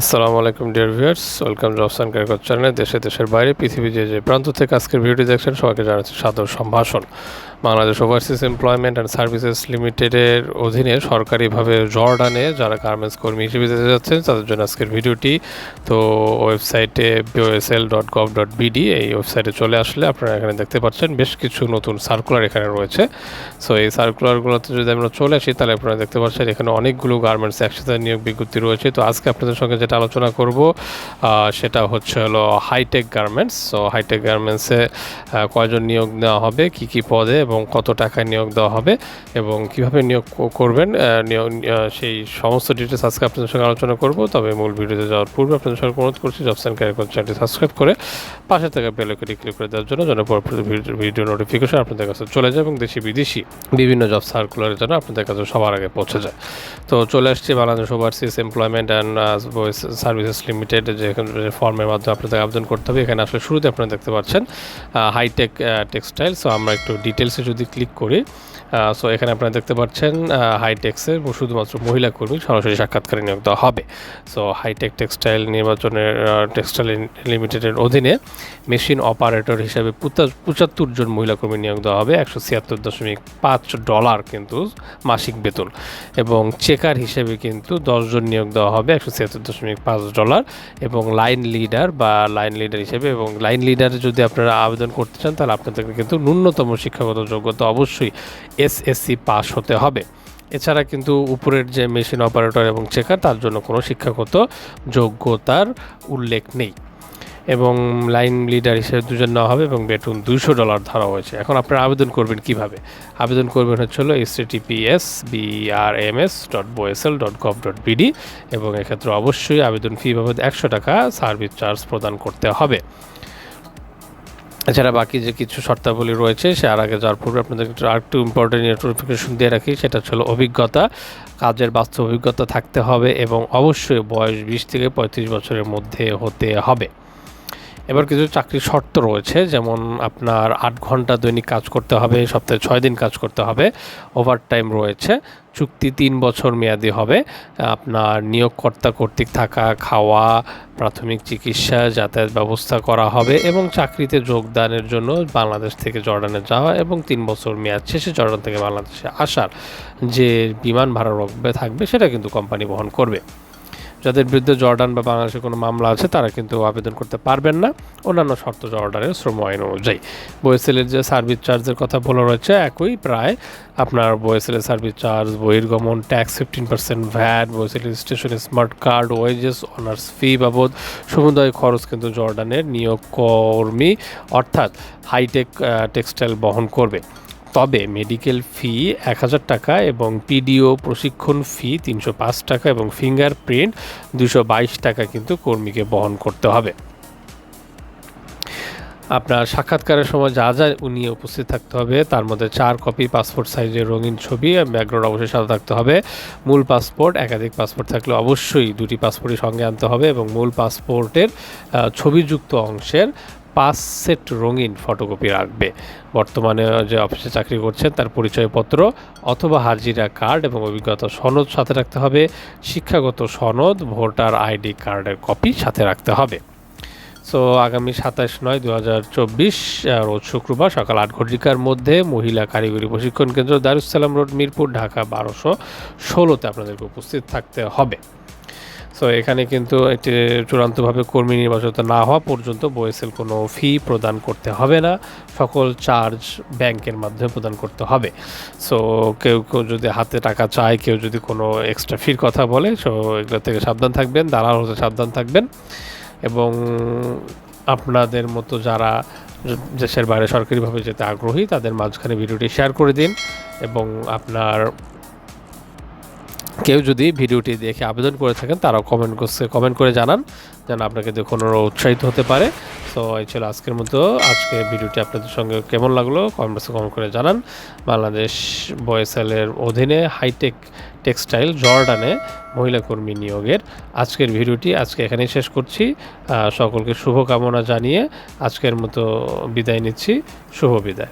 আসসালামু আলাইকুম dear viewers welcome jobs and ক্যারিকট চ্যানেলে দেশে দেশের বাইরে পৃথিবী যে যে প্রান্ত থেকে আজকের ভিডিওটি দেখছেন, সবাইকে জানাচ্ছি সাদর সম্ভাষণ। Bangladesh overseas employment and services লিমিটেডের অধীনে সরকারিভাবে জর্ডানে যারা গার্মেন্টস কর্মী হিসেবে যেতে যাচ্ছেন, তাদের জন্য আজকের ভিডিওটি। তো ওয়েবসাইটে BOESL dot gov dot BD এই ওয়েবসাইটে চলে আসলে আপনারা এখানে দেখতে পাচ্ছেন, বেশ কিছু নতুন সার্কুলার এখানে রয়েছে। সো এই সার্কুলারগুলোতে যদি আমরা চলে আসি, তাহলে আপনারা দেখতে পাচ্ছেন এখানে অনেকগুলো গার্মেন্টস একসাথে নিয়োগ বিজ্ঞপ্তি রয়েছে। তো আজকে আপনাদের সঙ্গে যেটা আলোচনা করব। সেটা হচ্ছে হলো হাইটেক গার্মেন্টস সো হাইটেক গার্মেন্টসে কয়জন নিয়োগ দেওয়া হবে, কি কি পদে এবং কত টাকায় নিয়োগ দেওয়া হবে এবং কীভাবে নিয়োগ করবেন নিয়োগ সেই সমস্ত ডিটেলস আজকে আপনাদের সঙ্গে আলোচনা করব। তবে মূল ভিডিওতে যাওয়ার পূর্বে আপনাদের সঙ্গে অনুরোধ করছি জবস অ্যান্ড ক্যারিকর চ্যানেলটি সাবস্ক্রাইব করে পাশে থাকা বেল আইকনটি ক্লিক করে দেওয়ার জন্য যেন ভিডিও- নোটিফিকেশন আপনাদের কাছে চলে যায় এবং দেশি বিদেশি বিভিন্ন জব সার্কুলারের জন্য আপনাদের কাছে সবার আগে পৌঁছে যায়। তো চলে আসছি Bangladesh overseas employment and services limited যে ফর্মের মাধ্যমে আপনাদের আবেদন করতে হবে, এখানে আসলে শুরুতে আপনারা দেখতে পাচ্ছেন হাইটেক টেক্সটাইল সো আমরা একটু ডিটেলসে যদি ক্লিক করি সো এখানে আপনারা দেখতে পাচ্ছেন হাইটেক্সের শুধুমাত্র মহিলা কর্মী সরাসরি সাক্ষাৎকারে নিয়োগ দেওয়া হবে। সো হাইটেক টেক্সটাইল নির্বাচনের টেক্সটাইল লিমিটেডের অধীনে মেশিন অপারেটর হিসাবে পঁচাত্তর জন মহিলা কর্মী নিয়োগ দেওয়া হবে, একশো ছিয়াত্তর দশমিক পাঁচ ডলার কিন্তু মাসিক বেতন। এবং চেকার হিসেবে কিন্তু দশজন নিয়োগ দেওয়া হবে, একশো ছিয়াত্তর দশমিক পাঁচ ডলার এবং লাইন লিডার বা লাইন লিডার হিসেবে এবং লাইন লিডার যদি আপনারা আবেদন করতে চান, তাহলে আপনাদেরকে কিন্তু ন্যূনতম শিক্ষাগত যোগ্যতা অবশ্যই এসএসসি পাস হতে হবে। এছাড়া কিন্তু উপরের যে মেশিন অপারেটর এবং চেকার তার জন্য কোনো শিক্ষাগত যোগ্যতার উল্লেখ নেই। এবং লাইন লিডার হিসেবে দুজন নেওয়া হবে এবং বেতন দুইশো ডলার ধরা হয়েছে। এখন আপনারা আবেদন করবেন কীভাবে? আবেদন করবেন হচ্ছে হলো S TPS BRMS dot BOESL dot gov dot BD এবং এক্ষেত্রে অবশ্যই আবেদন ফি বাবদ একশো টাকা সার্ভিস চার্জ প্রদান করতে হবে। এছাড়া বাকি যে কিছু শর্তাবলী রয়েছে, সে আর আগে যাওয়ার পূর্বে আপনাদের একটু আরেকটু ইম্পর্টেন্ট নোটিফিকেশন দিয়ে রাখি, সেটা হলো অভিজ্ঞতা। কাজের বাস্তব অভিজ্ঞতা থাকতে হবে এবং অবশ্যই বয়স বিশ থেকে পঁয়ত্রিশ বছরের মধ্যে হতে হবে। এবার কিছু চাকরির শর্ত রয়েছে, যেমন আপনার আট ঘণ্টা দৈনিক কাজ করতে হবে, সপ্তাহে ছয় দিন কাজ করতে হবে ওভারটাইম রয়েছে, চুক্তি তিন বছর মেয়াদি হবে, আপনার নিয়োগকর্তা কর্তৃক থাকা, খাওয়া, প্রাথমিক চিকিৎসা, যাতায়াত ব্যবস্থা করা হবে এবং চাকরিতে যোগদানের জন্য বাংলাদেশ থেকে জর্ডানে যাওয়া এবং তিন বছর মেয়াদ শেষে জর্ডান থেকে বাংলাদেশে আসার যে বিমান ভাড়া থাকবে, সেটা কিন্তু কোম্পানি বহন করবে। যাদের বিরুদ্ধে জর্ডান বা বাংলাদেশে কোনো মামলা আছে, তারা কিন্তু আবেদন করতে পারবেন না। অন্যান্য শর্ত জর্ডানের শ্রম আইন অনুযায়ী। বইএসএলের যে সার্ভিস চার্জের কথা বলা রয়েছে একই প্রায় আপনার বইএসএলের সার্ভিস চার্জ, বহির্গমন, tax fifteen percent, VAT বইএসএল station smart card, wages, honours fee বাবদ সমুদায় খরচ কিন্তু জর্ডানের নিয়োগ কর্মী অর্থাৎ হাইটেক টেক্সটাইল বহন করবে। তবে মেডিকেল ফি এক হাজার টাকা এবং পিডিও প্রশিক্ষণ ফি তিনশো পাঁচ টাকা এবং ফিঙ্গার প্রিন্ট দুশো বাইশ টাকা কিন্তু কর্মীকে বহন করতে হবে। আপনার সাক্ষাৎকারের সময় যা যা উনি উপস্থিত থাকতে হবে, তার মধ্যে চার কপি পাসপোর্ট সাইজের রঙিন ছবি ব্যাকগ্রাউন্ড অবশ্যই সাথে থাকতে হবে। মূল পাসপোর্ট একাধিক পাসপোর্ট থাকলে অবশ্যই দুটি পাসপোর্টই সঙ্গে আনতে হবে এবং মূল পাসপোর্টের ছবিযুক্ত অংশের পাঁচ সেট রঙিন ফটোকপি রাখবে। বর্তমানে যে অফিসে চাকরি করছেন, তার পরিচয়পত্র অথবা হাজিরা কার্ড এবং অভিজ্ঞতা সনদ সাথে রাখতে হবে। শিক্ষাগত সনদ, ভোটার আইডি কার্ডের কপি সাথে রাখতে হবে। সো আগামী সাতাশ নয় দু হাজার চব্বিশ রোজ শুক্রবার সকাল আট ঘটিকার মধ্যে মহিলা কারিগরি প্রশিক্ষণ কেন্দ্র দারুসালাম রোড, মিরপুর, ঢাকা বারোশো ষোলোতে আপনাদেরকে উপস্থিত থাকতে হবে। সো এখানে কিন্তু এটি চূড়ান্তভাবে কর্মী নির্বাচিত না হওয়া পর্যন্ত বয়েসেল কোনো ফি প্রদান করতে হবে না। সকল চার্জ ব্যাংকের মাধ্যমে প্রদান করতে হবে। সো কেউ কেউ যদি হাতে টাকা চায়, কেউ যদি কোনো এক্সট্রা ফির কথা বলে সো এগুলো থেকে সাবধান থাকবেন, দালাল হতে সাবধান থাকবেন। এবং আপনাদের মতো যারা দেশের বাইরে সরকারিভাবে যেতে আগ্রহী, তাদের মাঝখানে ভিডিওটি শেয়ার করে দিন। এবং আপনার কেউ যদি ভিডিওটি দেখে আবেদন করে থাকেন, তারাও কমেন্ট করছে কমেন্ট করে জানান, যেন আপনাকে দেখুন ওরা উৎসাহিত হতে পারে। তো এই ছিল আজকের মতো। আজকে ভিডিওটি আপনাদের সঙ্গে কেমন লাগল? কমেন্ট কমেন্ট করে জানান। বাংলাদেশ বয়েসেলের অধীনে হাইটেক টেক্সটাইল জর্ডানে মহিলা কর্মী নিয়োগের আজকের ভিডিওটি আজকে এখানেই শেষ করছি। সকলকে শুভকামনা জানিয়ে আজকের মতো বিদায় নিচ্ছি। শুভ বিদায়।